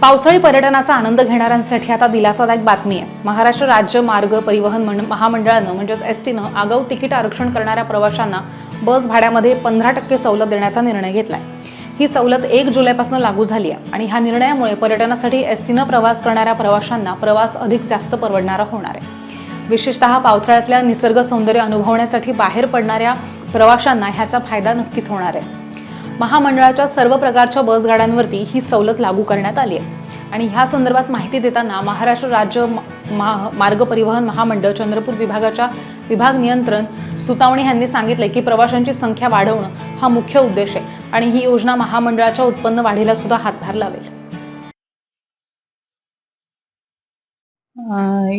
पावसाळी पर्यटनाचा आनंद घेणाऱ्यांसाठी आता दिलासादायक बातमी आहे. महाराष्ट्र राज्य मार्ग परिवहन मंड- महामंडळानं म्हणजेच एस टीनं आगाऊ तिकीट आरक्षण करणाऱ्या प्रवाशांना बस भाड्यामध्ये पंधरा टक्के सवलत देण्याचा निर्णय घेतलाय. ही सवलत एक जुलैपासून लागू झाली आहे आणि ह्या निर्णयामुळे पर्यटनासाठी एस टीनं प्रवास करणाऱ्या प्रवाशांना प्रवास अधिक जास्त परवडणारा होणार आहे. विशेषतः पावसाळ्यातल्या निसर्ग सौंदर्य अनुभवण्यासाठी बाहेर पडणाऱ्या प्रवाशांना ह्याचा फायदा नक्कीच होणार आहे. महामंडळाच्या सर्व प्रकारच्या बसगाड्यांवरती ही सवलत लागू करण्यात आली आहे. आणि ह्या संदर्भात माहिती देताना महाराष्ट्र राज्य महा- मार्ग परिवहन महामंडळ चंद्रपूर विभागाच्या विभाग नियंत्रण सुतावणे यांनी सांगितले की प्रवाशांची संख्या वाढवणं हा मुख्य उद्देश आहे आणि ही योजना महामंडळाच्या उत्पन्न वाढीला सुद्धा हातभार लावेल.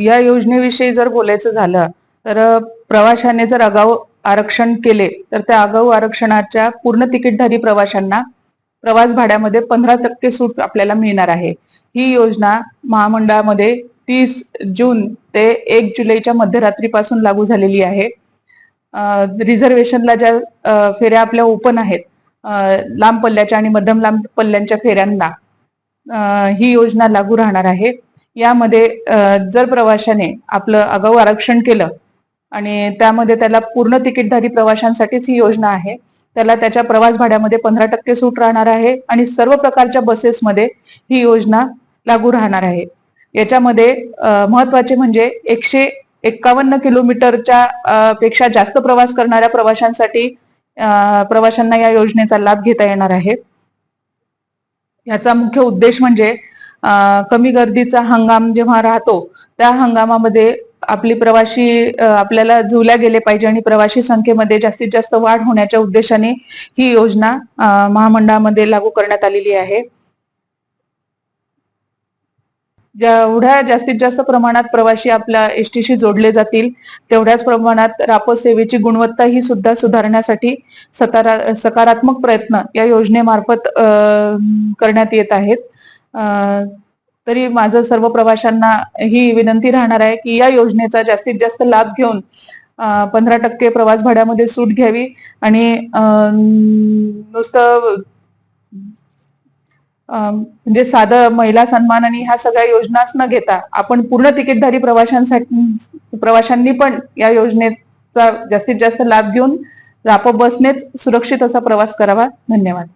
या योजनेविषयी जर बोलायचं झालं तर प्रवाशाने जर आगाऊ आरक्षण केले तर त्या आगाऊ आरक्षणाच्या पूर्ण तिकीटधारी प्रवाशांना प्रवास भाड्यामध्ये पंधरा टक्के सूट आपल्याला मिळणार आहे. ही योजना महामंडळामध्ये तीस जून ते एक जुलैच्या मध्यरात्रीपासून लागू झालेली आहे. रिझर्वेशनला ज्या फेऱ्या आपल्या ओपन आहेत लांब पल्ल्याच्या आणि मध्यम लांब पल्ल्यांच्या फेऱ्यांना ही योजना लागू राहणार आहे. यामध्ये जर प्रवाशाने आपलं आगाऊ आरक्षण केलं आणि त्यामध्ये त्याला पूर्ण तिकीटधारी प्रवाशांसाठीच ही योजना आहे. त्याला त्याच्या प्रवास भाड्यामध्ये पंधरा टक्के सूट राहणार आहे आणि सर्व प्रकारच्या बसेसमध्ये ही योजना लागू राहणार आहे. याच्यामध्ये महत्त्वाचे म्हणजे एकशे एक्कावन्न किलोमीटरच्या पेक्षा जास्त प्रवास करणाऱ्या प्रवाशांसाठी प्रवाशांना या योजनेचा लाभ घेता येणार आहे. याचा मुख्य उद्देश म्हणजे कमी गर्दीचा हंगाम जेव्हा राहतो त्या हंगामामध्ये आपली प्रवाशी आपल्याला झुल्या गेले पाहिजे आणि प्रवाशी संख्येमध्ये जास्तीत जास्त वाढ होण्याच्या उद्देशाने ही योजना महामंडळामध्ये लागू करण्यात आलेली आहे. जेवढ्या जास्तीत जास्त प्रमाणात प्रवासी आपल्या एसटीशी जोडले जातील तेवढ्याच प्रमाणात रापो सेवेची गुणवत्ता ही सुद्धा सुधारण्यासाठी सकारा- सकारात्मक प्रयत्न या योजनेमार्फत करण्यात येत आहेत. अं, तरी माझं सर्व प्रवाशांना ही विनंती राहणार आहे की या योजनेचा जास्तीत जास्त लाभ घेऊन पंधरा टक्के प्रवास भाड्यामध्ये सूट घ्यावी आणि नुसतं म्हणजे साधं महिला सन्मान आणि ह्या सगळ्या योजनाच न घेता आपण पूर्ण तिकीटधारी प्रवाशांसाठी प्रवाशांनी पण या योजनेचा जास्तीत जास्त लाभ घेऊन रापो बसनेच सुरक्षित असा प्रवास करावा. धन्यवाद.